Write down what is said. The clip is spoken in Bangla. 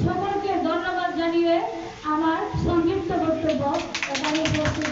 সকলকে ধন্যবাদ জানিয়ে আমার সংক্ষিপ্ত বক্তব্য এখানে করছি